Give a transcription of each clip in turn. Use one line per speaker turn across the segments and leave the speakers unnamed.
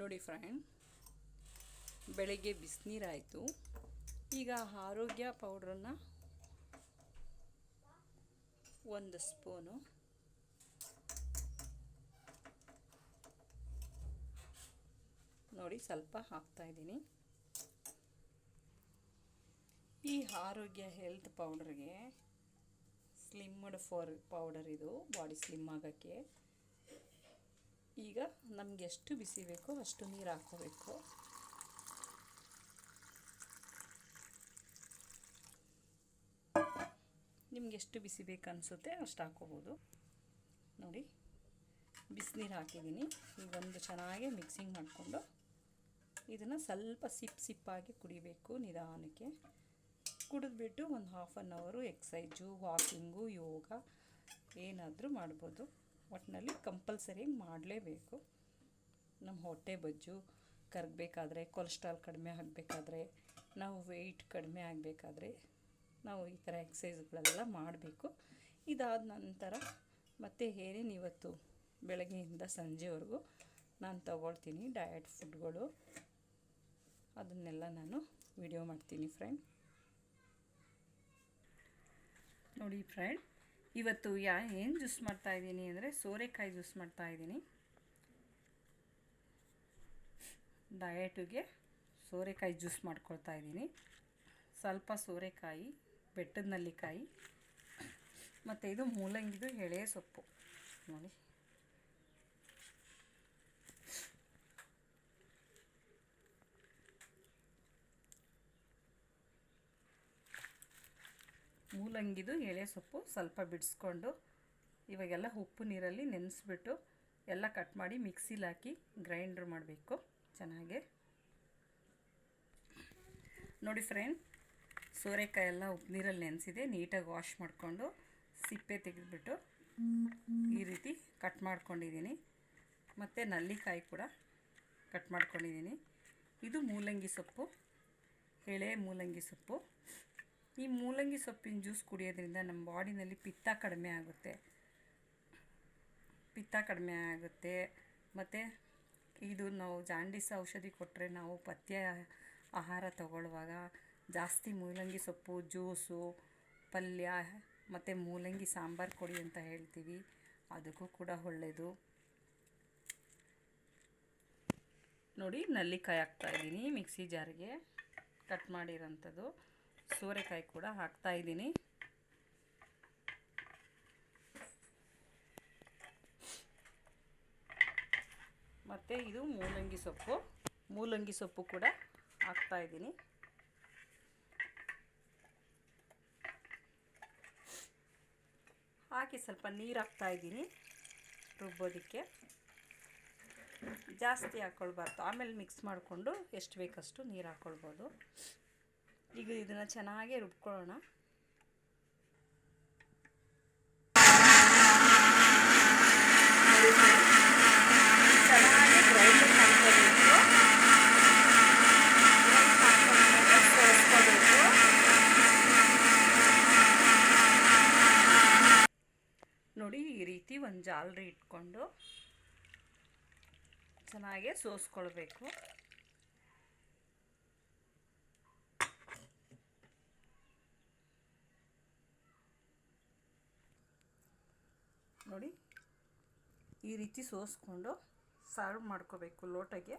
ನೋಡಿ ಫ್ರೆಂಡ್, ಬೆಳಗ್ಗೆ ಬಿಸಿನೀರಾಯಿತು. ಈಗ ಆರೋಗ್ಯ ಪೌಡ್ರನ್ನ ಒಂದು ಸ್ಪೂನು. ನೋಡಿ ಸ್ವಲ್ಪ ಹಾಕ್ತಾಯಿದ್ದೀನಿ ಈ ಆರೋಗ್ಯ ಹೆಲ್ತ್ ಪೌಡ್ರಿಗೆ ಸ್ಲಿಮ್ಡ್ ಫಾರ್ ಪೌಡರ್ ಇದು, ಬಾಡಿ ಸ್ಲಿಮ್ ಆಗೋಕ್ಕೆ. ಈಗ ನಮಗೆ ಎಷ್ಟು ಬಿಸಿ ಬೇಕೋ ಅಷ್ಟು ನೀರು ಹಾಕೋಬೇಕು ನಿಮ್ಗೆ ಎಷ್ಟು ಬಿಸಿ ಬೇಕು ಅನಿಸುತ್ತೆ ಅಷ್ಟು ಹಾಕೋಬೋದು ನೋಡಿ ಬಿಸಿನೀರು ಹಾಕಿದ್ದೀನಿ. ಈಗ ಒಂದು ಚೆನ್ನಾಗಿ ಮಿಕ್ಸಿಂಗ್ ಮಾಡಿಕೊಂಡು ಇದನ್ನು ಸ್ವಲ್ಪ ಸಿಪ್ ಸಿಪ್ಪಾಗಿ ಕುಡಿಬೇಕು ನಿಧಾನಕ್ಕೆ. ಕುಡಿದ್ಬಿಟ್ಟು ಒಂದು half an hour exercise walking ಯೋಗ ಏನಾದರೂ ಮಾಡ್ಬೋದು. ಒಟ್ಟಿನಲ್ಲಿ ಕಂಪಲ್ಸರಿ ಮಾಡಲೇಬೇಕು. ನಮ್ಮ ಹೊಟ್ಟೆ ಬಜ್ಜು, ಕರಗಬೇಕಾದ್ರೆ ಕೊಲೆಸ್ಟ್ರಾಲ್ ಕಡಿಮೆ ಆಗಬೇಕಾದ್ರೆ, ನಾವು ವೆಯ್ಟ್ ಕಡಿಮೆ ಆಗಬೇಕಾದ್ರೆ ನಾವು ಈ ಥರ ಎಕ್ಸಸೈಸ್ಗಳೆಲ್ಲ ಮಾಡಬೇಕು. ಇದಾದ ನಂತರ ಮತ್ತೆ ಏನೇನು ಇವತ್ತು ಬೆಳಗ್ಗೆಯಿಂದ ಸಂಜೆವರೆಗೂ ನಾನು ತಗೊಳ್ತೀನಿ ಡಯಟ್ ಫುಡ್ಗಳು ಅದನ್ನೆಲ್ಲ ನಾನು ವಿಡಿಯೋ ಮಾಡ್ತೀನಿ ಫ್ರೆಂಡ್ ನೋಡಿ ಫ್ರೆಂಡ್ ಇವತ್ತು ಯಾ, ಏನು ಜ್ಯೂಸ್ ಮಾಡ್ತಾ ಇದ್ದೀನಿ ಅಂದರೆ ಸೋರೆಕಾಯಿ ಜ್ಯೂಸ್ ಮಾಡ್ತಾ ಇದ್ದೀನಿ. ಡಯಟಿಗೆ ಸೋರೆಕಾಯಿ ಜ್ಯೂಸ್ ಮಾಡ್ಕೊಳ್ತಾ ಇದ್ದೀನಿ. ಸ್ವಲ್ಪ ಸೋರೆಕಾಯಿ, ಬೆಟ್ಟದ ನಲ್ಲಿಕಾಯಿ, ಮತ್ತು ಇದು ಮೂಲಂಗಿದು ಎಳೆ ಸೊಪ್ಪು. ನೋಡಿ. ಮೂಲಂಗಿದು, ಎಳೆ ಸೊಪ್ಪು ಸ್ವಲ್ಪ ಬಿಡಿಸ್ಕೊಂಡು ಇವಾಗೆಲ್ಲ ಉಪ್ಪು ನೀರಲ್ಲಿ ನೆನೆಸ್ಬಿಟ್ಟು ಎಲ್ಲ ಕಟ್ ಮಾಡಿ ಮಿಕ್ಸಿಲಿ ಹಾಕಿ ಗ್ರೈಂಡ್ರ್ ಮಾಡಬೇಕು. ಚೆನ್ನಾಗೆ. ನೋಡಿ ಫ್ರೆಂಡ್, ಸೋರೆಕಾಯಿ ಎಲ್ಲ ಉಪ್ಪು ನೀರಲ್ಲಿ ನೆನೆಸಿದೆ, ನೀಟಾಗಿ ವಾಶ್ ಮಾಡಿಕೊಂಡು ಸಿಪ್ಪೆ ತೆಗೆದುಬಿಟ್ಟು ಈ ರೀತಿ ಕಟ್ ಮಾಡ್ಕೊಂಡಿದ್ದೀನಿ. ಮತ್ತು ನಲ್ಲಿಕಾಯಿ ಕೂಡ ಕಟ್ ಮಾಡ್ಕೊಂಡಿದ್ದೀನಿ. ಇದು ಮೂಲಂಗಿ ಸೊಪ್ಪು, ಎಳೆ ಮೂಲಂಗಿ ಸೊಪ್ಪು. ಈ ಮೂಲಂಗಿ ಸೊಪ್ಪಿನ ಜ್ಯೂಸ್ ಕುಡಿಯೋದ್ರಿಂದ ನಮ್ಮ ಬಾಡಿನಲ್ಲಿ ಪಿತ್ತ ಕಡಿಮೆ ಆಗುತ್ತೆ. ಪಿತ್ತ ಕಡಿಮೆ ಆಗುತ್ತೆ. ಮತ್ತು ಇದು ನಾವು ಜಾಂಡೀಸ್ ಔಷಧಿ ಕೊಟ್ಟರೆ ನಾವು ಪಥ್ಯ ಆಹಾರ ತಗೊಳ್ಳುವಾಗ ಜಾಸ್ತಿ ಮೂಲಂಗಿ ಸೊಪ್ಪು, ಜ್ಯೂಸು, ಪಲ್ಯ, ಮತ್ತು ಮೂಲಂಗಿ ಸಾಂಬಾರು ಕೊಡಿ ಅಂತ ಹೇಳ್ತೀವಿ. ಅದಕ್ಕೂ ಕೂಡ ಒಳ್ಳೆಯದು ನೋಡಿ, ನಲ್ಲಿಕಾಯಿ ಹಾಕ್ತಾಯಿದ್ದೀನಿ ಮಿಕ್ಸಿ ಜಾರಿಗೆ ಕಟ್ ಮಾಡಿರೋಂಥದ್ದು. ಸೋರೆಕಾಯಿ ಕೂಡ ಹಾಕ್ತಾ ಇದ್ದೀನಿ. ಮತ್ತು ಇದು ಮೂಲಂಗಿ ಸೊಪ್ಪು. ಮೂಲಂಗಿ ಸೊಪ್ಪು ಕೂಡ ಹಾಕ್ತಾ ಇದ್ದೀನಿ. ಹಾಕಿ ಸ್ವಲ್ಪ ನೀರು ಹಾಕ್ತಾ ಇದ್ದೀನಿ ರುಬ್ಬೋದಕ್ಕೆ. ಜಾಸ್ತಿ ಹಾಕ್ಕೊಳ್ಬಾರ್ದು ಆಮೇಲೆ ಮಿಕ್ಸ್ ಮಾಡಿಕೊಂಡು ಎಷ್ಟು ಬೇಕಷ್ಟು ನೀರು ಹಾಕ್ಕೊಳ್ಬೋದು ಈಗ ಇದನ್ನು ಚೆನ್ನಾಗಿ ರುಬ್ಕೊಳ್ಳೋಣ. ನೋಡಿ ಈ ರೀತಿ ಒಂದು ಜಾಲರಿ ಇಟ್ಕೊಂಡು ಚೆನ್ನಾಗೆ ಸೋಸ್ಕೊಳ್ಬೇಕು. ನೋಡಿ ಈ ರೀತಿ ಸೋಸ್ಕೊಂಡು ಸರ್ವ್ ಮಾಡ್ಕೋಬೇಕು ಲೋಟಗೆ.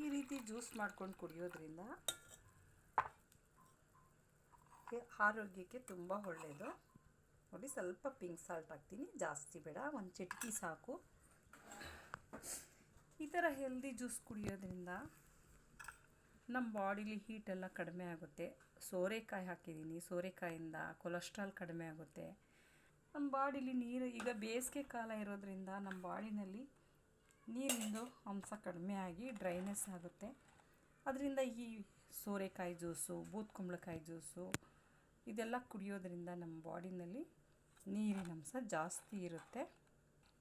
ಈ ರೀತಿ ಜ್ಯೂಸ್ ಮಾಡ್ಕೊಂಡು ಕುಡಿಯೋದ್ರಿಂದ ಆರೋಗ್ಯಕ್ಕೆ ತುಂಬ ಒಳ್ಳೆಯದು ನೋಡಿ ಸ್ವಲ್ಪ ಪಿಂಕ್ ಸಾಲ್ಟ್ ಹಾಕ್ತೀನಿ. ಜಾಸ್ತಿ ಬೇಡ, ಒಂದು ಚಿಟಕಿ ಸಾಕು. ಈ ಥರ ಹೆಲ್ದಿ ಜ್ಯೂಸ್ ಕುಡಿಯೋದ್ರಿಂದ ನಮ್ಮ ಬಾಡಿಲಿ ಹೀಟೆಲ್ಲ ಕಡಿಮೆ ಆಗುತ್ತೆ. ಸೋರೆಕಾಯಿ ಹಾಕಿದ್ದೀನಿ, ಸೋರೆಕಾಯಿಂದ ಕೊಲೆಸ್ಟ್ರಾಲ್ ಕಡಿಮೆ ಆಗುತ್ತೆ. ನಮ್ಮ ಬಾಡಿಲಿ ನೀರು, ಈಗ ಬೇಸಿಗೆ ಕಾಲ ಇರೋದ್ರಿಂದ ನಮ್ಮ ಬಾಡಿನಲ್ಲಿ ನೀರಿಂದು ಅಂಶ ಕಡಿಮೆ ಆಗಿ ಡ್ರೈನೆಸ್ ಆಗುತ್ತೆ. ಅದರಿಂದ ಈ ಸೋರೆಕಾಯಿ ಜ್ಯೂಸು, ಬೂತ್ ಕುಂಬಳಕಾಯಿ ಜ್ಯೂಸು, ಇದೆಲ್ಲ ಕುಡಿಯೋದ್ರಿಂದ ನಮ್ಮ ಬಾಡಿನಲ್ಲಿ ನೀರಿನ ಅಂಶ ಜಾಸ್ತಿ ಇರುತ್ತೆ.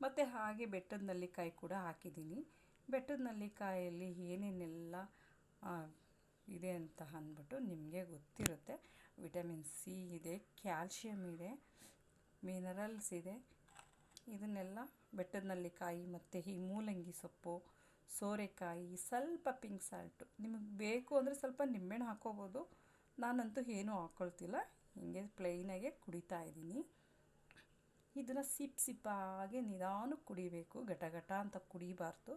ಮತ್ತು ಹಾಗೆ ಬೆಟ್ಟದ ನಲ್ಲಿಕಾಯಿ ಕೂಡ ಹಾಕಿದ್ದೀನಿ. ಬೆಟ್ಟದ ನಲ್ಲಿಕಾಯಲ್ಲಿ ಏನೇನೆಲ್ಲ ಇದೆ ಅಂತ ಅಂದ್ಬಿಟ್ಟು ನಿಮಗೆ ಗೊತ್ತಿರುತ್ತೆ. ವಿಟಮಿನ್ ಸಿ ಇದೆ ಕ್ಯಾಲ್ಶಿಯಮ್ ಇದೆ, ಮಿನರಲ್ಸ್ ಇದೆ. ಇದನ್ನೆಲ್ಲ ಬೆಟ್ಟದ ಕಾಯಿ ಮತ್ತು ಈ ಮೂಲಂಗಿ ಸೊಪ್ಪು, ಸೋರೆಕಾಯಿ, ಸ್ವಲ್ಪ ಪಿಂಕ್ ಸಾಲ್ಟು ನಿಮಗೆ ಬೇಕು ಅಂದರೆ ಸ್ವಲ್ಪ ನಿಂಬೆಹಣ್ಣು ಹಾಕ್ಕೋಬೋದು ನಾನಂತೂ ಏನೂ ಹಾಕ್ಕೊಳ್ತಿಲ್ಲ ಹಿಂಗೆ ಪ್ಲೈನಾಗೆ ಕುಡಿತಾ ಇದ್ದೀನಿ. ಇದನ್ನು ಸಿಪ್ ಸಿಪ್ಪಾಗಿ ನಿಧಾನಕ್ಕೆ ಕುಡಿಬೇಕು ಘಟ ಘಟ ಅಂತ ಕುಡಿಬಾರ್ದು.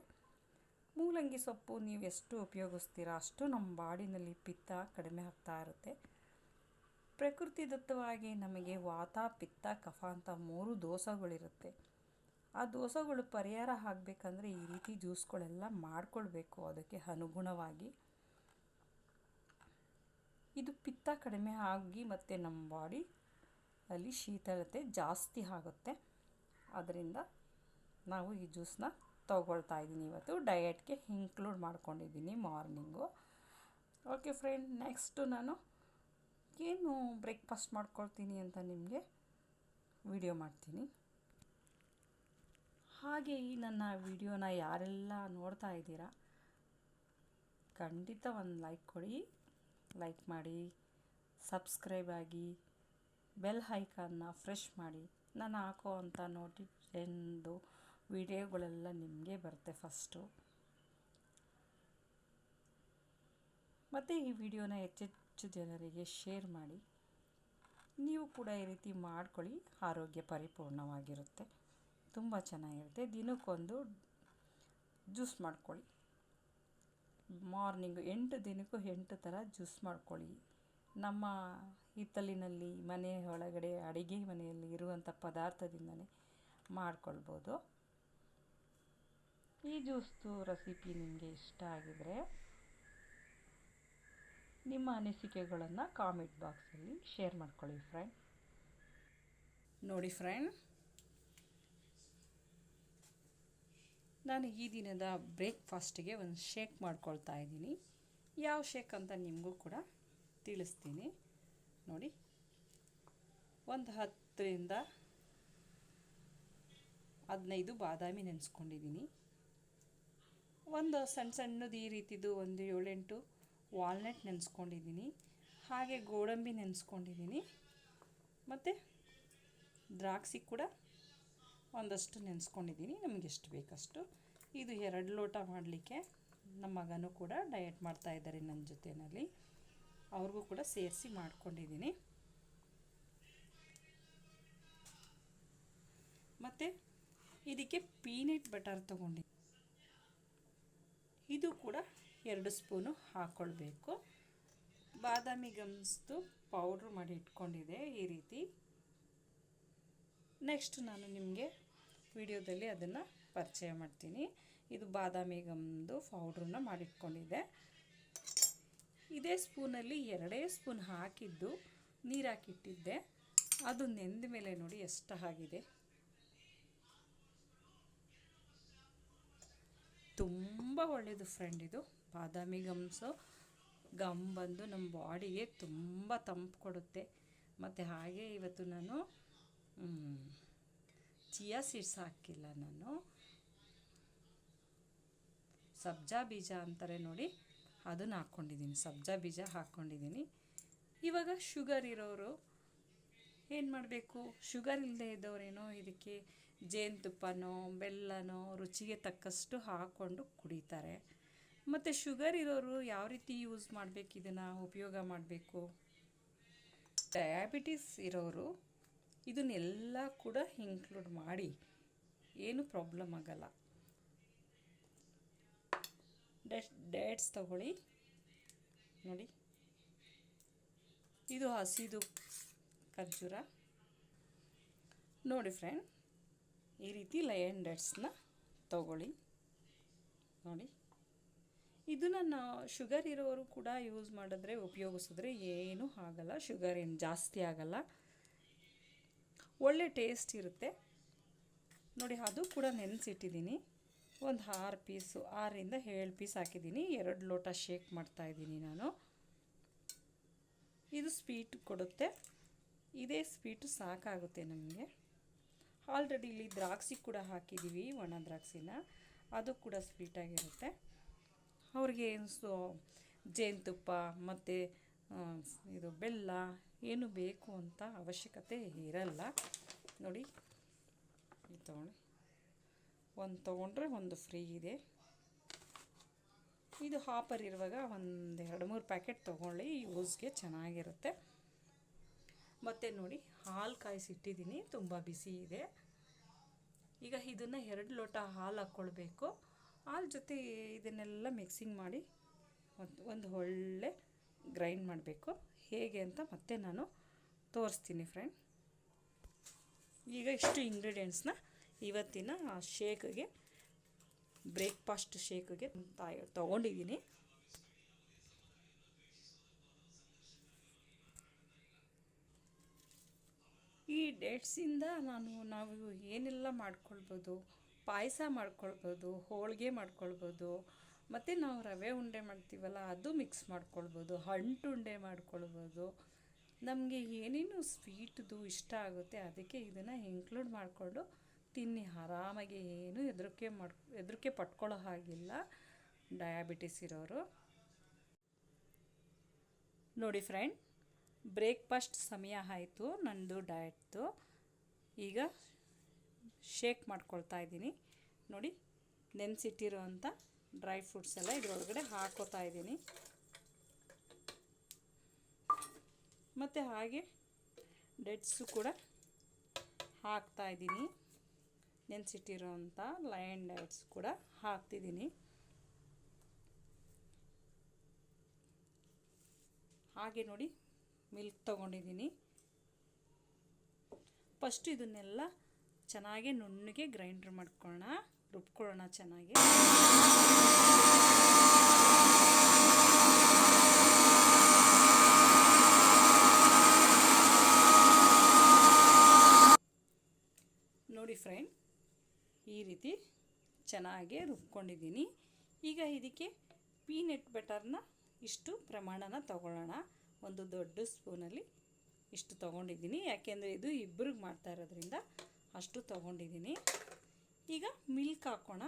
ಮೂಲಂಗಿ ಸೊಪ್ಪು ನೀವು ಎಷ್ಟು ಉಪಯೋಗಿಸ್ತೀರಾ? ಅಷ್ಟು ನಮ್ಮ ಬಾಡಿನಲ್ಲಿ ಪಿತ್ತ ಕಡಿಮೆ ಆಗ್ತಾ ಇರುತ್ತೆ. ಪ್ರಕೃತಿದತ್ತವಾಗಿ ನಮಗೆ ವಾತ, ಪಿತ್ತ, ಕಫ ಅಂತ ಮೂರು ದೋಸಗಳಿರುತ್ತೆ. ಆ ದೋಸಗಳು ಪರಿಹಾರ ಆಗಬೇಕಂದ್ರೆ ಈ ರೀತಿ ಜ್ಯೂಸ್ಗಳೆಲ್ಲ ಮಾಡ್ಕೊಳ್ಬೇಕು ಅದಕ್ಕೆ ಅನುಗುಣವಾಗಿ. ಇದು ಪಿತ್ತ ಕಡಿಮೆ ಆಗಿ ಮತ್ತು ನಮ್ಮ ಬಾಡಿ ಅಲ್ಲಿ ಶೀತಲತೆ ಜಾಸ್ತಿ ಆಗುತ್ತೆ. ಅದರಿಂದ ನಾವು ಈ ಜ್ಯೂಸನ್ನ ತೊಗೊಳ್ತಾ ಇದ್ದೀನಿ ಇವತ್ತು. ಡಯಟ್ಗೆ ಇನ್ಕ್ಲೂಡ್ ಮಾಡ್ಕೊಂಡಿದ್ದೀನಿ ಮಾರ್ನಿಂಗು ಓಕೆ ಫ್ರೆಂಡ್ ನೆಕ್ಸ್ಟು ನಾನು ಏನು ಬ್ರೇಕ್ಫಾಸ್ಟ್ ಮಾಡ್ಕೊಳ್ತೀನಿ ಅಂತ ನಿಮಗೆ ವಿಡಿಯೋ ಮಾಡ್ತೀನಿ. ಹಾಗೆ ಈ ನನ್ನ ವಿಡಿಯೋನ ಯಾರೆಲ್ಲ ನೋಡ್ತಾ ಇದ್ದೀರಾ, ಖಂಡಿತ ಒಂದು ಲೈಕ್ ಕೊಡಿ. ಲೈಕ್ ಮಾಡಿ ಸಬ್ಸ್ಕ್ರೈಬ್ ಆಗಿ ಬೆಲ್ ಹೈಕನ್ನು ಫ್ರೆಶ್ ಮಾಡಿ, ನಾನು ಹಾಕೋ ಅಂಥ ನೋಟಿಫಿಕೇಷನ್ದು ವಿಡಿಯೋಗಳೆಲ್ಲ ನಿಮಗೆ ಬರುತ್ತೆ ಫಸ್ಟು. ಮತ್ತು ಈ ವಿಡಿಯೋನ ಹೆಚ್ಚೆಚ್ಚು ಜನರಿಗೆ ಶೇರ್ ಮಾಡಿ. ನೀವು ಕೂಡ ಈ ರೀತಿ ಮಾಡ್ಕೊಳ್ಳಿ, ಆರೋಗ್ಯ ಪರಿಪೂರ್ಣವಾಗಿರುತ್ತೆ. ತುಂಬ ಚೆನ್ನಾಗಿರುತ್ತೆ. ದಿನಕ್ಕೊಂದು ಜ್ಯೂಸ್ ಮಾಡ್ಕೊಳ್ಳಿ. ಮಾರ್ನಿಂಗು ಎಂಟು ದಿನಕ್ಕೂ ಎಂಟು ಥರ ಜ್ಯೂಸ್ ಮಾಡ್ಕೊಳ್ಳಿ. ನಮ್ಮ ಹಿತ್ತಲಿನಲ್ಲಿ ಮನೆ ಒಳಗಡೆ ಅಡಿಗೆ ಮನೆಯಲ್ಲಿ ಇರುವಂಥ ಪದಾರ್ಥದಿಂದಲೇ ಮಾಡ್ಕೊಳ್ಬೋದು. ಈ ಜ್ಯೂಸ್ದು ರೆಸಿಪಿ ನಿಮಗೆ ಇಷ್ಟ ಆಗಿದರೆ ನಿಮ್ಮ ಅನಿಸಿಕೆಗಳನ್ನು ಕಾಮೆಂಟ್ ಬಾಕ್ಸಲ್ಲಿ ಶೇರ್ ಮಾಡ್ಕೊಳ್ಳಿ ಫ್ರೆಂಡ್ ನೋಡಿ ಫ್ರೆಂಡ್ ನಾನು ಈ ದಿನದ ಬ್ರೇಕ್ಫಾಸ್ಟಿಗೆ ಒಂದು ಶೇಕ್ ಮಾಡ್ಕೊಳ್ತಾ ಇದ್ದೀನಿ. ಯಾವ ಶೇಕ್ ಅಂತ ನಿಮಗೂ ಕೂಡ ತಿಳಿಸ್ತೀನಿ. ನೋಡಿ, ಒಂದು ಹತ್ತರಿಂದ ಹದಿನೈದು ಬಾದಾಮಿ ನೆನೆಸ್ಕೊಂಡಿದ್ದೀನಿ. ಒಂದು ಸಣ್ಣ ಸಣ್ಣದು ಈ ರೀತಿದು ಒಂದು ಏಳೆಂಟು ವಾಲ್ನಟ್ ನೆನೆಸ್ಕೊಂಡಿದ್ದೀನಿ ಹಾಗೆ ಗೋಡಂಬಿ ನೆನೆಸ್ಕೊಂಡಿದ್ದೀನಿ ಮತ್ತು ದ್ರಾಕ್ಷಿ ಕೂಡ ಒಂದಷ್ಟು ನೆನೆಸ್ಕೊಂಡಿದ್ದೀನಿ ನಮಗೆ ಎಷ್ಟು ಬೇಕಷ್ಟು. ಇದು ಎರಡು ಲೋಟ ಮಾಡಲಿಕ್ಕೆ ನಮ್ಮ ಮಗನೂ ಕೂಡ ಡಯಟ್ ಮಾಡ್ತಾ ಇದ್ದಾರೆ ನನ್ನ ಜೊತೆಯಲ್ಲಿ. ಅವ್ರಿಗೂ ಕೂಡ ಸೇರಿಸಿ ಮಾಡ್ಕೊಂಡಿದ್ದೀನಿ ಮತ್ತು ಇದಕ್ಕೆ ಪೀನಟ್ ಬಟರ್ ತೊಗೊಂಡಿದ್ದೀನಿ ಇದು ಕೂಡ ಎರಡು ಸ್ಪೂನು ಹಾಕ್ಕೊಳ್ಬೇಕು ಬಾದಾಮಿ ಗಮ್ಸ್ದು ಪೌಡ್ರ್ ಮಾಡಿ ಇಟ್ಕೊಂಡಿದೆ ಈ ರೀತಿ. ನೆಕ್ಸ್ಟ್ ನಾನು ನಿಮಗೆ ವಿಡಿಯೋದಲ್ಲಿ ಅದನ್ನು ಪರಿಚಯ ಮಾಡ್ತೀನಿ. ಇದು ಬಾದಾಮಿ ಗಮ್ದು ಪೌಡ್ರನ್ನ ಮಾಡಿಟ್ಕೊಂಡಿದ್ದೆ ಇದೇ ಸ್ಪೂನಲ್ಲಿ ಎರಡೇ ಸ್ಪೂನ್ ಹಾಕಿದ್ದು ನೀರು ಹಾಕಿಟ್ಟಿದ್ದೆ ಅದು ನೆಂದ ಮೇಲೆ ನೋಡಿ ಎಷ್ಟು ಆಗಿದೆ ತುಂಬ ಒಳ್ಳೆಯದು ಫ್ರೆಂಡ್ ಇದು. ಬಾದಾಮಿ ಗಮ್ಸು ಗಮ್ ಬಂದು ನಮ್ಮ ಬಾಡಿಗೆ ತುಂಬ ತಂಪು ಕೊಡುತ್ತೆ. ಮತ್ತು ಹಾಗೆ ಇವತ್ತು ನಾನು ಚಿಯಾ ಸೀಡ್ಸ್ ಹಾಕಿಲ್ಲ ನಾನು. ಸಬ್ಜಾ ಬೀಜ ಅಂತಾರೆ ನೋಡಿ, ಅದನ್ನು ಹಾಕ್ಕೊಂಡಿದ್ದೀನಿ ಸಬ್ಜಾ ಬೀಜ ಹಾಕ್ಕೊಂಡಿದ್ದೀನಿ ಇವಾಗ ಶುಗರ್ ಇರೋರು ಏನು ಮಾಡಬೇಕು? ಶುಗರ್ ಇಲ್ಲದೆ ಇದ್ದವರೇನೋ ಇದಕ್ಕೆ ಜೇನುತುಪ್ಪನೋ, ಬೆಲ್ಲನೋ ರುಚಿಗೆ ತಕ್ಕಷ್ಟು ಹಾಕ್ಕೊಂಡು ಕುಡಿತಾರೆ. ಮತ್ತು ಶುಗರ್ ಇರೋರು ಯಾವ ರೀತಿ ಯೂಸ್ ಮಾಡಬೇಕು, ಇದನ್ನು ಉಪಯೋಗ ಮಾಡಬೇಕು? ಡಯಾಬಿಟಿಸ್ ಇರೋರು ಇದನ್ನೆಲ್ಲ ಕೂಡ ಇನ್ಕ್ಲೂಡ್ ಮಾಡಿ, ಏನು ಪ್ರಾಬ್ಲಮ್ ಆಗಲ್ಲ. ಡೇಟ್ಸ್ ತಗೊಳ್ಳಿ. ನೋಡಿ. ಇದು ಹಸಿದು ಖರ್ಜೂರ. ನೋಡಿ ಫ್ರೆಂಡ್ ಈ ರೀತಿ ಲಯನ್ ಡೇಟ್ಸ್ನ ತಗೊಳ್ಳಿ. ನೋಡಿ. ಇದನ್ನು ನಾ ಶುಗರ್ ಇರೋರು ಕೂಡ ಯೂಸ್ ಮಾಡಿದ್ರೆ ಉಪಯೋಗಿಸಿದ್ರೆ ಏನೂ ಆಗಲ್ಲ. ಶುಗರ್ ಏನು ಜಾಸ್ತಿ ಆಗಲ್ಲ. ಒಳ್ಳೆ ಟೇಸ್ಟ್ ಇರುತ್ತೆ. ನೋಡಿ, ಅದು ಕೂಡ ನೆನೆಸಿಟ್ಟಿದ್ದೀನಿ ಒಂದು ಆರು ಪೀಸು ಆರರಿಂದ ಏಳು ಪೀಸ್ ಹಾಕಿದ್ದೀನಿ ಎರಡು ಲೋಟ ಶೇಕ್ ಮಾಡ್ತಾಯಿದ್ದೀನಿ ನಾನು. ಇದು ಸ್ವೀಟ್ ಕೊಡುತ್ತೆ. ಇದೇ ಸ್ವೀಟು ಸಾಕಾಗುತ್ತೆ ನಮಗೆ. ಆಲ್ರೆಡಿ ಇಲ್ಲಿ ದ್ರಾಕ್ಷಿ ಕೂಡ ಹಾಕಿದ್ದೀವಿ ಒಣ ದ್ರಾಕ್ಷಿನ. ಅದು ಕೂಡ ಸ್ವೀಟಾಗಿರುತ್ತೆ ಅವ್ರಿಗೆ ಸೊ, ಜೇನುತುಪ್ಪ ಮತ್ತು ಇದು ಬೆಲ್ಲ ಏನು ಬೇಕು ಅಂತ ಅವಶ್ಯಕತೆ ಇರಲ್ಲ. ನೋಡಿ, ಇದು ತಗೊಳ್ಳಿ ಒಂದು ತೊಗೊಂಡ್ರೆ ಒಂದು ಫ್ರೀ ಇದೆ. ಇದು ಹಾಪರ್ ಇರುವಾಗ ಒಂದು ಎರಡು ಮೂರು ಪ್ಯಾಕೆಟ್ ತೊಗೊಳ್ಳಿ ಯೂಸ್ಗೆ ಚೆನ್ನಾಗಿರುತ್ತೆ. ಮತ್ತು ನೋಡಿ ಹಾಲು ಕಾಯಿಸಿಟ್ಟಿದ್ದೀನಿ, ತುಂಬ ಬಿಸಿ ಇದೆ. ಈಗ ಇದನ್ನು ಎರಡು ಲೋಟ ಹಾಲು ಹಾಕ್ಕೊಳ್ಬೇಕು ಹಾಲು ಜೊತೆ ಇದನ್ನೆಲ್ಲ ಮಿಕ್ಸಿಂಗ್ ಮಾಡಿ ಒಂದು ಒಳ್ಳೆ ಗ್ರೈಂಡ್ ಮಾಡಬೇಕು. ಹೇಗೆ ಅಂತ ಮತ್ತೆ ನಾನು ತೋರಿಸ್ತೀನಿ ಫ್ರೆಂಡ್ ಈಗ ಇಷ್ಟು ಇಂಗ್ರೀಡಿಯೆಂಟ್ಸ್ನ ಇವತ್ತಿನ ಶೇಕ್ಗೆ ಬ್ರೇಕ್ಫಾಸ್ಟ್ ಶೇಕ್ಗೆ ತೊಗೊಂಡಿದ್ದೀನಿ. ಈ ಡೇಟ್ಸಿಂದ ನಾನು ನಾವು ಏನೆಲ್ಲ ಮಾಡ್ಕೊಳ್ಬೋದು, ಪಾಯಸ ಮಾಡ್ಕೊಳ್ಬೋದು, ಹೋಳಿಗೆ ಮಾಡ್ಕೊಳ್ಬೋದು, ಮತ್ತು ನಾವು ರವೆ ಉಂಡೆ ಮಾಡ್ತೀವಲ್ಲ, ಅದು ಮಿಕ್ಸ್ ಮಾಡ್ಕೊಳ್ಬೋದು ಉಂಡೆ ಮಾಡ್ಕೊಳ್ಬೋದು. ನಮಗೆ ಏನೇನು ಸ್ವೀಟ್ದು ಇಷ್ಟ ಆಗುತ್ತೆ ಅದಕ್ಕೆ ಇದನ್ನು ಇನ್ಕ್ಲೂಡ್ ಮಾಡಿಕೊಂಡು ತಿನ್ನಿ, ಆರಾಮಾಗಿ ಏನು ಹೆದರಿಕೆ ಮಾಡ್, ಹೆದರಿಕೆ ಪಟ್ಕೊಳ್ಳೋ ಹಾಗಿಲ್ಲ. ಡಯಾಬಿಟಿಸ್ ಇರೋರು. ನೋಡಿ ಫ್ರೆಂಡ್ ಬ್ರೇಕ್ಫಾಸ್ಟ್ ಸಮಯ ಆಯಿತು ನನ್ನದು ಡಯಟ್ದು ಈಗ ಶೇಕ್ ಮಾಡ್ಕೊಳ್ತಾ ಇದ್ದೀನಿ. ನೋಡಿ, ನೆನೆಸಿಟ್ಟಿರೋ ಅಂಥ ಡ್ರೈ ಫ್ರೂಟ್ಸ್ ಎಲ್ಲ ಇದರೊಳಗಡೆ ಹಾಕೋತಾ ಇದ್ದೀನಿ. ಮತ್ತು ಹಾಗೆ ಡೆಟ್ಸು ಕೂಡ ಹಾಕ್ತಾ ಇದ್ದೀನಿ. ನೆನೆಸಿಟ್ಟಿರೋ ಅಂಥ ಲಯನ್ ಕೂಡ ಹಾಕ್ತಿದ್ದೀನಿ. ಹಾಗೆ ನೋಡಿ ಮಿಲ್ಕ್ ತೊಗೊಂಡಿದ್ದೀನಿ. ಫಸ್ಟ್ ಇದನ್ನೆಲ್ಲ ಚೆನ್ನಾಗಿ ನುಣ್ಣಗೆ ಗ್ರೈಂಡ್ರ್ ಮಾಡ್ಕೊಳ್ಳೋಣ. ರುಬ್ಕೊಳ್ಳೋಣ ಚೆನ್ನಾಗಿ. ನೋಡಿ ಫ್ರೆಂಡ್, ಈ ರೀತಿ ಚೆನ್ನಾಗಿ ರುಬ್ಕೊಂಡಿದ್ದೀನಿ. ಈಗ ಇದಕ್ಕೆ ಪೀನಟ್ ಬಟರ್ನ ಇಷ್ಟು ಪ್ರಮಾಣನ ತಗೊಳ್ಳೋಣ. ಒಂದು ದೊಡ್ಡ ಸ್ಪೂನಲ್ಲಿ ಇಷ್ಟು ತೊಗೊಂಡಿದ್ದೀನಿ. ಯಾಕೆಂದರೆ ಇದು ಇಬ್ಬರಿಗೆ ಮಾಡ್ತಾ ಇರೋದ್ರಿಂದ ಅಷ್ಟು ತೊಗೊಂಡಿದ್ದೀನಿ. ಈಗ ಮಿಲ್ಕ್ ಹಾಕೋಣ.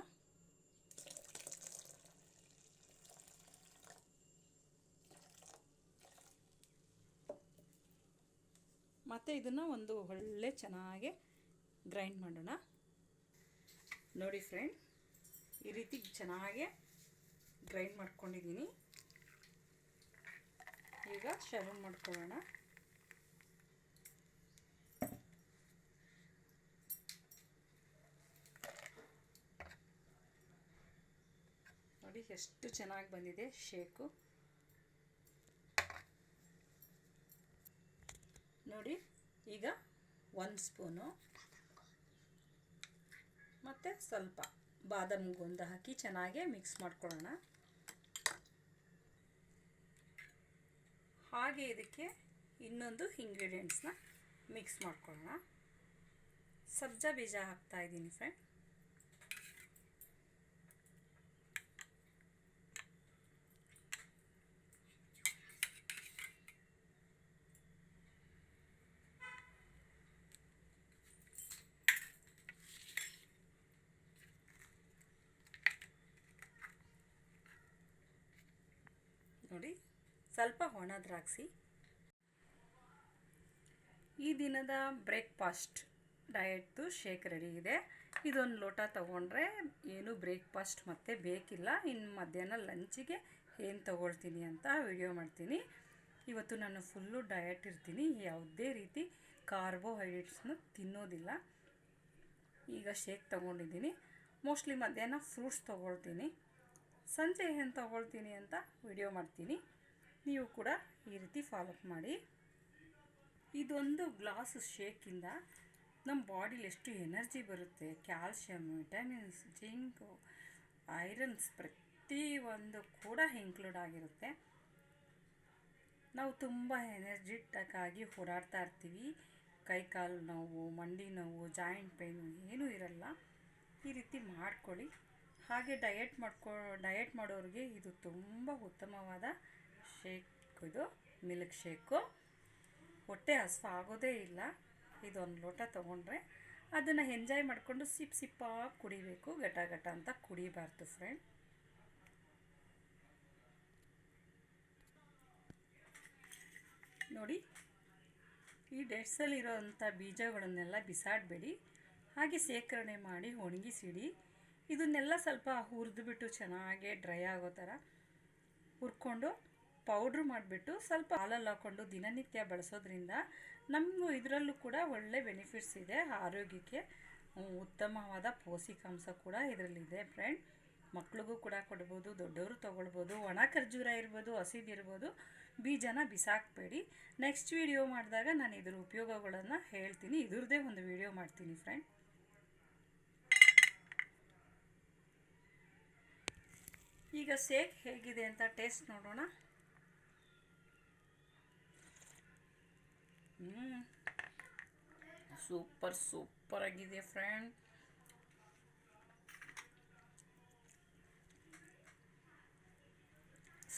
ಮತ್ತು ಇದನ್ನು ಒಂದು ಒಳ್ಳೆ ಚೆನ್ನಾಗೆ ಗ್ರೈಂಡ್ ಮಾಡೋಣ. ನೋಡಿ ಫ್ರೆಂಡ್, ಈ ರೀತಿ ಚೆನ್ನಾಗೆ ಗ್ರೈಂಡ್ ಮಾಡ್ಕೊಂಡಿದ್ದೀನಿ. ಈಗ ಶರ್ವ್ ಮಾಡ್ಕೊಳ್ಳೋಣ. ನೋಡಿ ಎಷ್ಟು ಚೆನ್ನಾಗಿ ಬಂದಿದೆ ಶೇಕು. ನೋಡಿ, ಈಗ ಒಂದು ಸ್ಪೂನು. ಮತ್ತು ಸ್ವಲ್ಪ ಬಾದಾಮಿ ಗೊಂದ ಹಾಕಿ ಚೆನ್ನಾಗಿ ಮಿಕ್ಸ್ ಮಾಡ್ಕೊಳ್ಳೋಣ. ಹಾಗೆ ಇದಕ್ಕೆ ಇನ್ನೊಂದು ಇಂಗ್ರೀಡಿಯೆಂಟ್ಸ್ನ ಮಿಕ್ಸ್ ಮಾಡ್ಕೊಳ್ಳೋಣ. ಸಬ್ಜಾ ಬೀಜ ಹಾಕ್ತಾ ಇದ್ದೀನಿ ಫ್ರೆಂಡ್ ನೋಡಿ ಸ್ವಲ್ಪ ಒಣ ದ್ರಾಕ್ಷಿ. ಈ ದಿನದ ಬ್ರೇಕ್ಫಾಸ್ಟ್ ಡಯಟ್ದು ಶೇಕ್ ರೆಡಿ ಇದೆ. ಇದೊಂದು ಲೋಟ ತೊಗೊಂಡ್ರೆ ಏನು ಬ್ರೇಕ್ಫಾಸ್ಟ್ ಮತ್ತೆ ಬೇಕಿಲ್ಲ. ಇನ್ನು ಮಧ್ಯಾಹ್ನ ಲಂಚಿಗೆ ಏನು ತೊಗೊಳ್ತೀನಿ ಅಂತ ವಿಡಿಯೋ ಮಾಡ್ತೀನಿ. ಇವತ್ತು ನಾನು ಫುಲ್ಲು ಡಯಟ್ ಇರ್ತೀನಿ. ಯಾವುದೇ ರೀತಿ ಕಾರ್ಬೋಹೈಡ್ರೇಟ್ಸ್ನ ತಿನ್ನೋದಿಲ್ಲ. ಈಗ ಶೇಕ್ ತೊಗೊಂಡಿದ್ದೀನಿ. ಮೋಸ್ಟ್ಲಿ ಮಧ್ಯಾಹ್ನ ಫ್ರೂಟ್ಸ್ ತೊಗೊಳ್ತೀನಿ. ಸಂಜೆ ಏನು ತೊಗೊಳ್ತೀನಿ ಅಂತ ವಿಡಿಯೋ ಮಾಡ್ತೀನಿ. ನೀವು ಕೂಡ ಈ ರೀತಿ ಫಾಲೋಅಪ್ ಮಾಡಿ. ಇದೊಂದು ಗ್ಲಾಸ್ ಶೇಕಿಂದ ನಮ್ಮ ಬಾಡಿಲಿ ಎಷ್ಟು ಎನರ್ಜಿ ಬರುತ್ತೆ. ಕ್ಯಾಲ್ಶಿಯಮ್ ವಿಟಮಿನ್ಸ್ ಜಿಂಕು ಐರನ್ಸ್ ಪ್ರತಿ ಒಂದು ಕೂಡ ಇನ್ಕ್ಲೂಡ್ ಆಗಿರುತ್ತೆ. ನಾವು ತುಂಬ ಎನರ್ಜಿಟಕ್ ಆಗಿ ಓಡಾಡ್ತಾ ಇರ್ತೀವಿ. ಕೈ ಕಾಲು ನೋವು, ಮಂಡಿ ನೋವು ಜಾಯಿಂಟ್ ಪೇನು ಏನೂ ಇರಲ್ಲ. ಈ ರೀತಿ ಮಾಡ್ಕೊಳ್ಳಿ. ಹಾಗೆ ಡಯಟ್ ಮಾಡ್ಕೊ ಡಯಟ್ ಮಾಡೋರಿಗೆ ಇದು ತುಂಬ ಉತ್ತಮವಾದ ಶೇಕ್ ಇದು ಮಿಲ್ಕ್ ಶೇಕು. ಹೊಟ್ಟೆ ಹಸಿವು ಆಗೋದೇ ಇಲ್ಲ. ಇದೊಂದು ಲೋಟ ತೊಗೊಂಡ್ರೆ ಅದನ್ನು ಎಂಜಾಯ್ ಮಾಡಿಕೊಂಡು ಸಿಪ್ ಸಿಪ್ಪಾಗಿ ಕುಡಿಬೇಕು, ಘಟ ಘಟ ಅಂತ ಕುಡಿಬಾರ್ದು ಫ್ರೆಂಡ್ ನೋಡಿ, ಈ ಡೇಟ್ಸಲ್ಲಿರೋವಂಥ ಬೀಜಗಳನ್ನೆಲ್ಲ ಬಿಸಾಡಬೇಡಿ. ಹಾಗೆ ಶೇಖರಣೆ ಮಾಡಿ ಒಣಗಿಸಿಡಿ. ಇದನ್ನೆಲ್ಲ ಸ್ವಲ್ಪ ಹುರಿದ್ಬಿಟ್ಟು ಚೆನ್ನಾಗೆ ಡ್ರೈ ಆಗೋ ಥರ ಹುರ್ಕೊಂಡು ಪೌಡ್ರ್ ಮಾಡಿಬಿಟ್ಟು ಸ್ವಲ್ಪ ಹಾಲಲ್ಲಿ ಹಾಕ್ಕೊಂಡು ದಿನನಿತ್ಯ ಬಳಸೋದ್ರಿಂದ ನಮ್ಮ ಇದರಲ್ಲೂ ಕೂಡ ಒಳ್ಳೆ ಬೆನಿಫಿಟ್ಸ್ ಇದೆ, ಆರೋಗ್ಯಕ್ಕೆ ಉತ್ತಮವಾದ ಪೌಷ್ಟಿಕಾಂಶ ಕೂಡ ಇದರಲ್ಲಿದೆ ಫ್ರೆಂಡ್ ಮಕ್ಳಿಗೂ ಕೂಡ ಕೊಡ್ಬೋದು, ದೊಡ್ಡವರು ತೊಗೊಳ್ಬೋದು, ಒಣ ಖರ್ಜೂರ ಇರ್ಬೋದು ಹಸಿದಿರ್ಬೋದು ಬೀಜನ ಬಿಸಾಕಬೇಡಿ. ನೆಕ್ಸ್ಟ್ ವಿಡಿಯೋ ಮಾಡಿದಾಗ ನಾನು ಇದ್ರ ಉಪಯೋಗಗಳನ್ನು ಹೇಳ್ತೀನಿ. ಇದ್ರದ್ದೇ ಒಂದು ವಿಡಿಯೋ ಮಾಡ್ತೀನಿ ಫ್ರೆಂಡ್ ಈಗ ಸೇಕ್ ಹೇಗಿದೆ ಅಂತ ಟೇಸ್ಟ್ ನೋಡೋಣ. ಸೂಪರ್ ಸೂಪರ್ ಆಗಿದೆ ಫ್ರೆಂಡ್.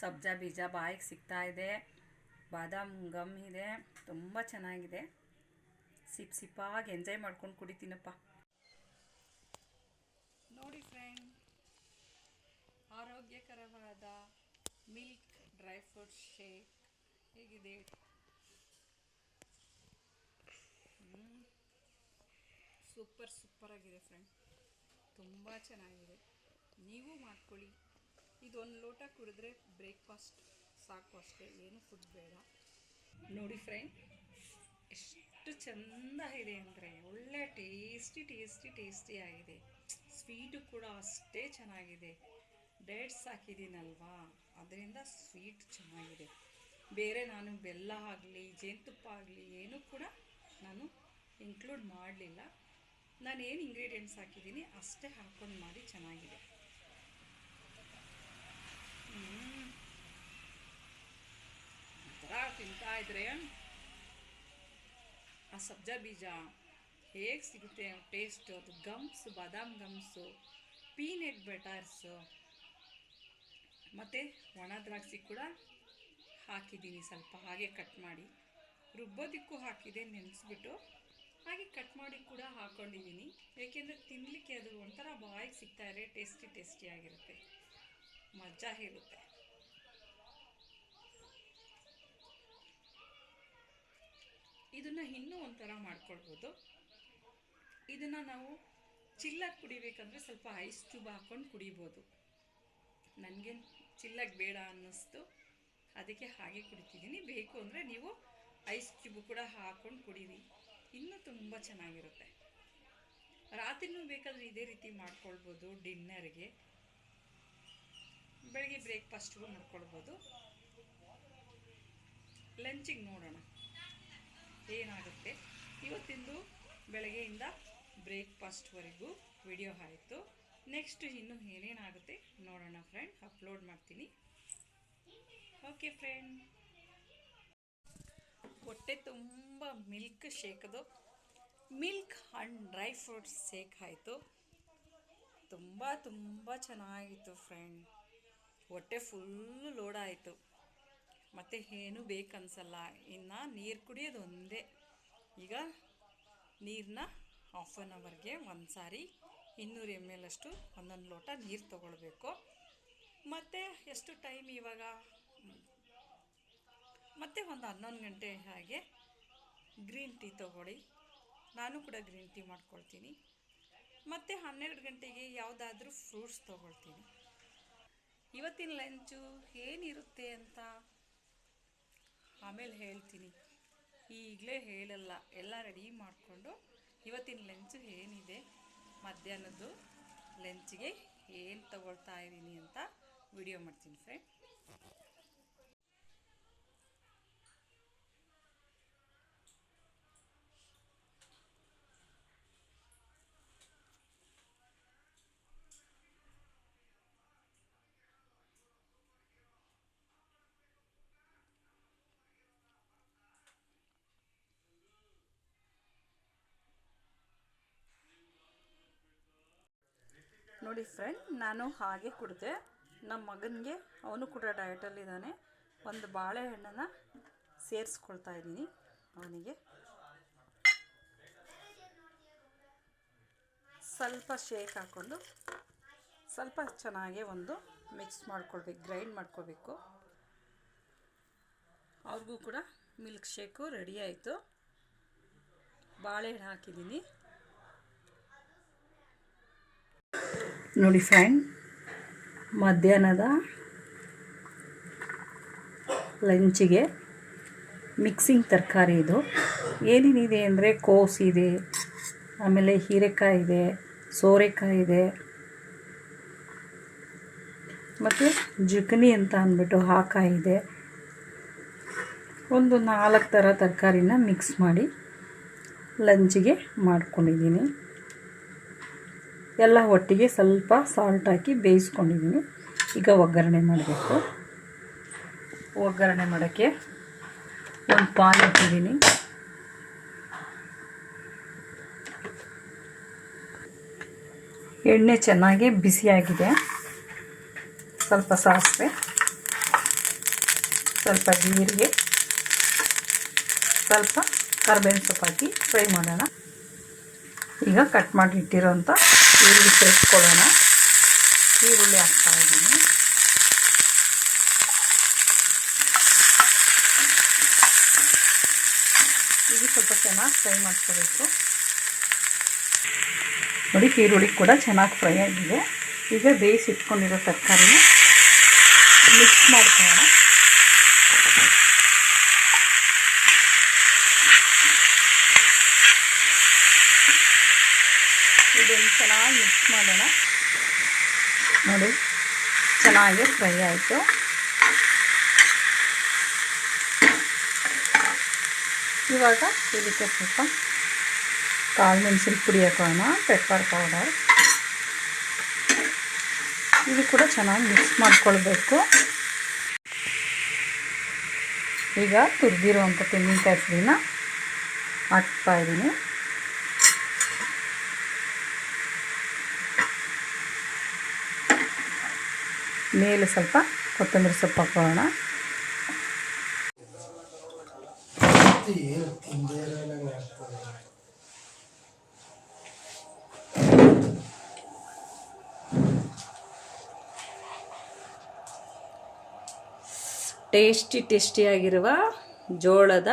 ಸಬ್ಜಾ ಬೀಜ ಬಾಯಿಗೆ ಸಿಗ್ತಾ ಇದೆ. ಬಾದಾಮ್ ಗಮ್ ಇದೆ. ತುಂಬ ಚೆನ್ನಾಗಿದೆ. ಸಿಪ್ ಸಿಪ್ಪಾಗಿ ಎಂಜಾಯ್ ಮಾಡ್ಕೊಂಡು ಕುಡಿತೀನಪ್ಪ ನೋಡಿ ಫ್ರೆಂಡ್, ಆರೋಗ್ಯಕರವಾದ ಮಿಲ್ಕ್ ಡ್ರೈ ಫ್ರೂಟ್ ಶೇಕ್ ಹೇಗಿದೆ? ಸೂಪರ್ ಸೂಪರ್ ಆಗಿದೆ ಫ್ರೆಂಡ್ ತುಂಬ ಚೆನ್ನಾಗಿದೆ. ನೀವು ಮಾಡ್ಕೊಳ್ಳಿ. ಇದೊಂದು ಲೋಟ ಕುಡಿದ್ರೆ ಬ್ರೇಕ್ಫಾಸ್ಟ್ ಸಾಕು ಅಷ್ಟೇ, ಏನು ಫುಡ್ ಬೇಡ. ನೋಡಿ ಫ್ರೆಂಡ್ ಎಷ್ಟು ಚೆಂದ ಇದೆ ಅಂದರೆ, ಒಳ್ಳೆ ಟೇಸ್ಟಿ ಟೇಸ್ಟಿ ಟೇಸ್ಟಿ ಆಗಿದೆ. ಸ್ವೀಟು ಕೂಡ ಅಷ್ಟೇ ಚೆನ್ನಾಗಿದೆ. ಡೇಟ್ಸ್ ಹಾಕಿದ್ದೀನಲ್ವಾ? ಅದರಿಂದ ಸ್ವೀಟ್ ಚೆನ್ನಾಗಿದೆ. ಬೇರೆ ನಾನು ಬೆಲ್ಲ ಆಗಲಿ, ಜೇನುತುಪ್ಪ ಆಗಲಿ, ಏನೂ ಕೂಡ ನಾನು ಇನ್ಕ್ಲೂಡ್ ಮಾಡಲಿಲ್ಲ. ನಾನು ಏನು ಇಂಗ್ರೀಡಿಯೆಂಟ್ಸ್ ಹಾಕಿದ್ದೀನಿ ಅಷ್ಟೇ ಹಾಕ್ಕೊಂಡು ಮಾಡಿ ಚೆನ್ನಾಗಿದೆ. ಒಂಥರ ತಿಂತಾ ಇದ್ರೆ ಆ ಸಬ್ಜಾ ಬೀಜ ಹೇಗೆ ಸಿಗುತ್ತೆ ಟೇಸ್ಟ್ ಅದು ಗಮ್ಸ್ ಬಾದಾಮ್ ಗಮ್ಸು ಪೀನೆಟ್ ಬೆಟರ್ಸು ಮತ್ತು ಒಣ ದ್ರಾಕ್ಷಿ ಕೂಡ ಹಾಕಿದ್ದೀನಿ ಸ್ವಲ್ಪ ಹಾಗೆ ಕಟ್ ಮಾಡಿ ರುಬ್ಬೋದಿಕ್ಕೂ ಹಾಕಿದೆ, ನೆನೆಸ್ಬಿಟ್ಟು ಹಾಗೆ ಕಟ್ ಮಾಡಿ ಕೂಡ ಹಾಕ್ಕೊಂಡಿದ್ದೀನಿ ಏಕೆಂದರೆ ತಿನ್ನಲಿಕ್ಕೆ ಅದು ಒಂಥರ ಬಾಯಿಗೆ ಇದೆ ಟೇಸ್ಟಿ ಟೇಸ್ಟಿಯಾಗಿರುತ್ತೆ ಮಜಾ ಇರುತ್ತೆ ಇದನ್ನು ಇನ್ನೂ ಒಂಥರ ಮಾಡ್ಕೊಳ್ಬೋದು. ಇದನ್ನು ನಾವು ಚಿಲ್ಲಾಗಿ ಕುಡಿಬೇಕಂದ್ರೆ ಸ್ವಲ್ಪ ಐಸ್ ಟ್ಯೂಬ್ ಹಾಕ್ಕೊಂಡು ಕುಡಿಬೋದು. ನನಗೆ ಚಿಲ್ಲಾಗಿ ಬೇಡ ಅನ್ನಿಸ್ತು. ಅದಕ್ಕೆ ಹಾಗೆ ಕುಡಿತಿದ್ದೀನಿ. ಬೇಕು ಅಂದರೆ ನೀವು ಐಸ್ ಕ್ಯೂಬ್ ಕೂಡ ಹಾಕ್ಕೊಂಡು ಕುಡೀರಿ. ಇನ್ನೂ ತುಂಬ ಚೆನ್ನಾಗಿರುತ್ತೆ. ರಾತ್ರಿನೂ ಬೇಕಾದರೆ ಇದೇ ರೀತಿ ಮಾಡ್ಕೊಳ್ಬೋದು ಡಿನ್ನರ್ಗೆ. ಬೆಳಗ್ಗೆ ಬ್ರೇಕ್ಫಾಸ್ಟ್ಗೂ ಮಾಡ್ಕೊಳ್ಬೋದು. ಲಂಚಿಗೆ ನೋಡೋಣ. ಏನಾಗುತ್ತೆ? ಇವತ್ತಿಂದು ಬೆಳಗ್ಗೆಯಿಂದ ಬ್ರೇಕ್ಫಾಸ್ಟ್ವರೆಗೂ ವಿಡಿಯೋ ಆಯಿತು. ನೆಕ್ಸ್ಟ್ ಇನ್ನು ಏನೇನಾಗುತ್ತೆ ನೋಡೋಣ ಫ್ರೆಂಡ್. ಅಪ್ಲೋಡ್ ಮಾಡ್ತೀನಿ. Okay friend. ಹೊಟ್ಟೆ ತುಂಬ ಮಿಲ್ಕ್ ಶೇಕದು ಮಿಲ್ಕ್ ಹಣ್ಣು ಡ್ರೈ ಫ್ರೂಟ್ಸ್ ಶೇಕ್ ಆಯಿತು. ತುಂಬ ತುಂಬ ಚೆನ್ನಾಗಿತ್ತು ಫ್ರೆಂಡ್. ಹೊಟ್ಟೆ ಫುಲ್ಲು ಲೋಡ್ ಆಯಿತು. ಮತ್ತು ಏನೂ ಬೇಕನ್ಸಲ್ಲ. ಇನ್ನು ನೀರು ಕುಡಿಯೋದು ಒಂದೇ. ಈಗ ನೀರನ್ನ ಹಾಫ್ ಆನ್ ಅವರ್ಗೆ ಒಂದು ಸಾರಿ ಇನ್ನೂರು ಎಂ ಎಲ್ ಅಷ್ಟು ಒಂದೊಂದು ಲೋಟ ನೀರು ತೊಗೊಳ್ಬೇಕು. ಮತ್ತು ಎಷ್ಟು ಟೈಮ್ ಇವಾಗ? ಮತ್ತು ಒಂದು ಹನ್ನೊಂದು ಗಂಟೆ ಹಾಗೆ ಗ್ರೀನ್ ಟೀ ತೊಗೊಳ್ಳಿ. ನಾನು ಕೂಡ ಗ್ರೀನ್ ಟೀ ಮಾಡ್ಕೊಳ್ತೀನಿ. ಮತ್ತು ಹನ್ನೆರಡು ಗಂಟೆಗೆ ಯಾವುದಾದ್ರೂ ಫ್ರೂಟ್ಸ್ ತೊಗೊಳ್ತೀನಿ. ಇವತ್ತಿನ ಲಂಚು ಏನಿರುತ್ತೆ ಅಂತ ಆಮೇಲೆ ಹೇಳ್ತೀನಿ. ಈಗಲೇ ಹೇಳಲ್ಲ, ಎಲ್ಲ ರೆಡಿ ಮಾಡಿಕೊಂಡು ಇವತ್ತಿನ ಲಂಚು ಏನಿದೆ, ಮಧ್ಯಾಹ್ನದ್ದು ಲಂಚ್ಗೆ ಏನು ತಗೊಳ್ತಾ ಇದ್ದೀನಿ ಅಂತ ವಿಡಿಯೋ ಮಾಡ್ತೀನಿ ಫ್ರೆಂಡ್ ನೋಡಿ ಫ್ರೆಂಡ್ ನಾನು ಹಾಗೆ ಕುಡಿದೆ. ನಮ್ಮ ಮಗನಿಗೆ ಅವನು ಕೂಡ ಡಯಟಲ್ಲಿದ್ದಾನೆ ಒಂದು ಬಾಳೆಹಣ್ಣನ್ನು ಸೇರಿಸ್ಕೊಳ್ತಾ ಇದ್ದೀನಿ ಅವನಿಗೆ. ಸ್ವಲ್ಪ ಶೇಕ್ ಹಾಕ್ಕೊಂಡು ಸ್ವಲ್ಪ ಚೆನ್ನಾಗಿ ಒಂದು ಮಿಕ್ಸ್ ಮಾಡ್ಕೊಳ್ಬೇಕು ಗ್ರೈಂಡ್ ಮಾಡ್ಕೋಬೇಕು ಅವ್ರಿಗೂ ಕೂಡ ಮಿಲ್ಕ್ ಶೇಕು ರೆಡಿ ಆಯಿತು. ಬಾಳೆಹಣ್ಣು ಹಾಕಿದ್ದೀನಿ. ನೋಡಿ ಫ್ರೆಂಡ್, ಮಧ್ಯಾಹ್ನದ ಲಂಚಿಗೆ ಮಿಕ್ಸಿಂಗ್ ತರಕಾರಿ ಇದು. ಏನೇನಿದೆ ಅಂದರೆ ಇದೆ, ಆಮೇಲೆ ಹೀರೆಕಾಯಿ ಇದೆ, ಸೋರೆಕಾಯಿ ಇದೆ, ಮತ್ತು ಜುಕನಿ ಅಂತ ಅಂದ್ಬಿಟ್ಟು ಹಾಕಾಯಿ ಇದೆ. ಒಂದು ನಾಲ್ಕು ಥರ ತರಕಾರಿನ ಮಿಕ್ಸ್ ಮಾಡಿ ಲಂಚಿಗೆ ಮಾಡ್ಕೊಂಡಿದ್ದೀನಿ. ಎಲ್ಲ ಒಟ್ಟಿಗೆ ಸ್ವಲ್ಪ ಸಾಲ್ಟ್ ಹಾಕಿ ಬೇಯಿಸ್ಕೊಂಡಿದ್ದೀನಿ. ಈಗ ಒಗ್ಗರಣೆ ಮಾಡಬೇಕು. ಒಗ್ಗರಣೆ ಮಾಡೋಕ್ಕೆ ಒಂದು ಪಾನ್ ಇಟ್ಟಿದ್ದೀನಿ. ಎಣ್ಣೆ ಚೆನ್ನಾಗಿ ಬಿಸಿಯಾಗಿದೆ ಸ್ವಲ್ಪ ಸಾಸಿವೆ, ಸ್ವಲ್ಪ ಜೀರಿಗೆ, ಸ್ವಲ್ಪ ಕರ್ಬೇವಿನ ಸೊಪ್ಪು ಹಾಕಿ ಫ್ರೈ ಮಾಡೋಣ. ಈಗ ಕಟ್ ಮಾಡಿ ಇಟ್ಟಿರೋಂಥ ಈರುಳ್ಳಿ ಸೇರಿಸ್ಕೊಳ್ಳೋಣ ಈರುಳ್ಳಿ ಹಾಕ್ತಾ ಇದ್ದೀನಿ. ಇದು ಸ್ವಲ್ಪ ಚೆನ್ನಾಗಿ ಫ್ರೈ ಮಾಡ್ಕೋಬೇಕು. ನೋಡಿ, ಈರುಳ್ಳಿ ಕೂಡ ಚೆನ್ನಾಗಿ ಫ್ರೈ ಆಗಿದೆ. ಈಗ ಬೇಯಿಸಿ ಇಟ್ಕೊಂಡಿರೋ ತರಕಾರಿನ ಮಿಕ್ಸ್ ಮಾಡ್ಕೊಳ್ಳೋಣ ಇದನ್ನು ಚೆನ್ನಾಗಿ ಮಿಕ್ಸ್ ಮಾಡೋಣ ನೋಡಿ ಚೆನ್ನಾಗಿ ಫ್ರೈ ಆಯಿತು. ಇವಾಗ ಇದಕ್ಕೆ ಸ್ವಲ್ಪ ಕಾಳು ಮೆಣಸಿನ ಪುಡಿ ಹಾಕೋಣ ಪೆಪ್ಪರ್ ಪೌಡರ್ ಇದು ಕೂಡ ಚೆನ್ನಾಗಿ ಮಿಕ್ಸ್ ಮಾಡ್ಕೊಳ್ಬೇಕು. ಈಗ ತುರಿದಿರುವಂಥ ತೆಂಗಿನಕಾಯಿ ಹಾಕ್ತಾ ಮೇಲೆ ಸ್ವಲ್ಪ ಕೊತ್ತಂಬರಿ ಸೊಪ್ಪು ಹಾಕೋಣ. ಟೇಸ್ಟಿ ಟೇಸ್ಟಿಯಾಗಿರುವ ಜೋಳದ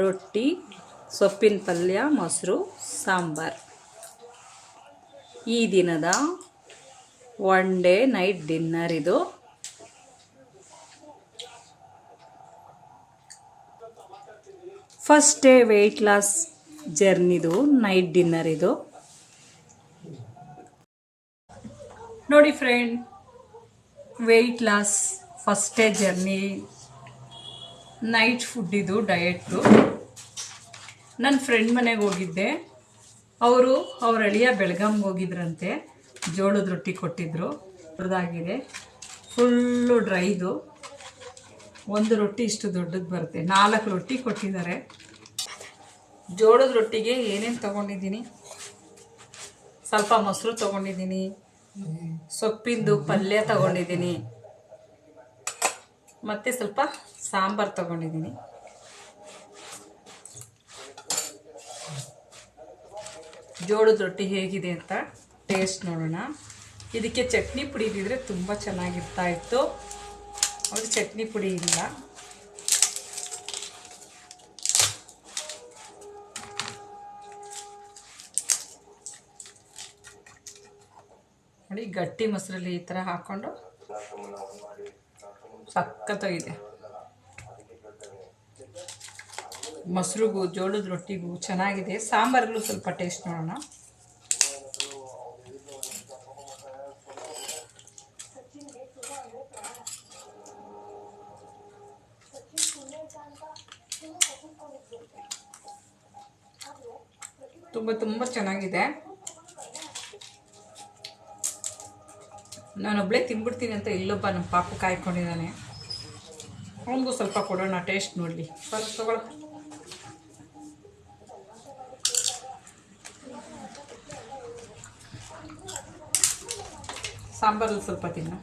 ರೊಟ್ಟಿ ಸೊಪ್ಪಿನ ಪಲ್ಯ ಮೊಸರು ಸಾಂಬಾರ್. ಈ ದಿನದ ಒನ್ ಡೇ ನೈಟ್ ಡಿನ್ನರ್ ಇದು. ಫಸ್ಟ್ ಡೇ ವೆಯ್ಟ್ ಲಾಸ್ ಜರ್ನಿದು ನೈಟ್ ಡಿನ್ನರ್ ಇದು. ನೋಡಿ friend weight loss first day journey night food ಇದು ಡಯೆಟ್ಟು ನನ್ನ ಫ್ರೆಂಡ್ ಮನೆಗೆ ಹೋಗಿದ್ದೆ. ಅವರು ಅವ್ರ ಅಳಿಯ ಬೆಳಗಾಮ್ಗೆ ಹೋಗಿದ್ರಂತೆ. ಜೋಳದ ರೊಟ್ಟಿ ಕೊಟ್ಟಿದ್ದರು ದೊಡ್ಡದಾಗಿದೆ. ಫುಲ್ಲು ಡ್ರೈದು ಒಂದು ರೊಟ್ಟಿ ಇಷ್ಟು ದೊಡ್ಡದು ಬರುತ್ತೆ. ನಾಲ್ಕು ರೊಟ್ಟಿ ಕೊಟ್ಟಿದ್ದಾರೆ. ಜೋಳದ ರೊಟ್ಟಿಗೆ ಏನೇನು ತೊಗೊಂಡಿದ್ದೀನಿ? ಸ್ವಲ್ಪ ಮೊಸರು ತೊಗೊಂಡಿದ್ದೀನಿ. ಸೊಪ್ಪಿಂದು ಪಲ್ಯ ತೊಗೊಂಡಿದ್ದೀನಿ. ಮತ್ತು ಸ್ವಲ್ಪ ಸಾಂಬಾರು ತೊಗೊಂಡಿದ್ದೀನಿ. ಜೋಳದ ರೊಟ್ಟಿ ಹೇಗಿದೆ ಅಂತ ಟೇಸ್ಟ್ ನೋಡೋಣ. ಇದಕ್ಕೆ ಚಟ್ನಿ ಪುಡಿ ಇದ್ದಿದ್ರೆ ತುಂಬ ಚೆನ್ನಾಗಿರ್ತಾ ಇತ್ತು. ಅವ್ರಿಗೆ ಚಟ್ನಿ ಪುಡಿ ಇಲ್ಲ. ನೋಡಿ, ಗಟ್ಟಿ ಮೊಸರಲ್ಲಿ ಈ ಥರ ಹಾಕ್ಕೊಂಡು ಸಕ್ಕತ್ತಾಗಿದೆ ಮೊಸರಿಗೂ ಜೋಳದ ರೊಟ್ಟಿಗೂ ಚೆನ್ನಾಗಿದೆ. ಸಾಂಬಾರಲ್ಲೂ ಸ್ವಲ್ಪ ಟೇಸ್ಟ್ ನೋಡೋಣ. ತುಂಬ ತುಂಬ ಚೆನ್ನಾಗಿದೆ. ನಾನೊಬ್ಬಳೇ ತಿನ್ಬಿಡ್ತೀನಿ ಅಂತ ಇಲ್ಲೊಬ್ಬ ನಮ್ಮ ಪಾಪ ಕಾಯ್ಕೊಂಡಿದ್ದಾನೆ. ಅವನಿಗೂ ಸ್ವಲ್ಪ ಕೊಡೋಣ, ಟೇಸ್ಟ್ ನೋಡಲಿ. ಸ್ವಲ್ಪ ತಗೊಳ್ಳೋ ಸಾಂಬಾರಲ್ಲಿ ಸ್ವಲ್ಪ ತಿನ್ನು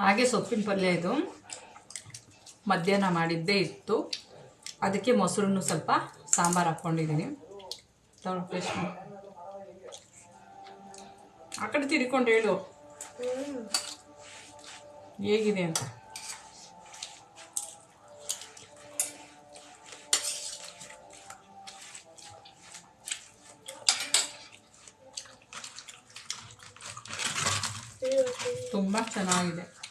ಹಾಗೆ ಸೊಪ್ಪಿನ ಪಲ್ಯ ಇದು. ಮಧ್ಯಾಹ್ನ ಮಾಡಿದ್ದೇ ಇತ್ತು. ಅದಕ್ಕೆ ಮೊಸರನ್ನು ಸ್ವಲ್ಪ ಸಾಂಬಾರು ಹಾಕ್ಕೊಂಡಿದ್ದೀನಿ. ತಗೊಂಡು ಆ ಕಡೆ ತಿರ್ಕೊಂಡು ಹೇಳು. ಹೇಗಿದೆ ಅಂತ. ತುಂಬ ಚೆನ್ನಾಗಿದೆ.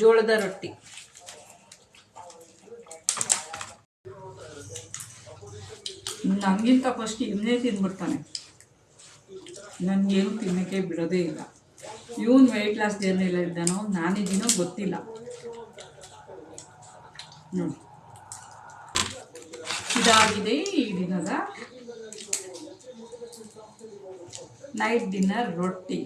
ಜೋಳದ ರೊಟ್ಟಿ. ನನಗಿಂತ ಫಸ್ಟ್ ಇವನೇ ತಿಂದ್ಬಿಡ್ತಾನೆ. ನನಗೇನು ತಿನ್ನೋಕ್ಕೆ ಬಿಡೋದೇ ಇಲ್ಲ. ಇವನು ವೆಯ್ಟ್ ಲಾಸ್ ಜರ್ನಿಲ್ಲ ಇದ್ದಾನೋ ನಾನಿದ್ದೀನೋ ಗೊತ್ತಿಲ್ಲ. ನೋಡಿ. ಇದಾಗಿದೆ ಈ ದಿನದ ನೈಟ್ ಡಿನ್ನರ್ ರೊಟ್ಟಿ.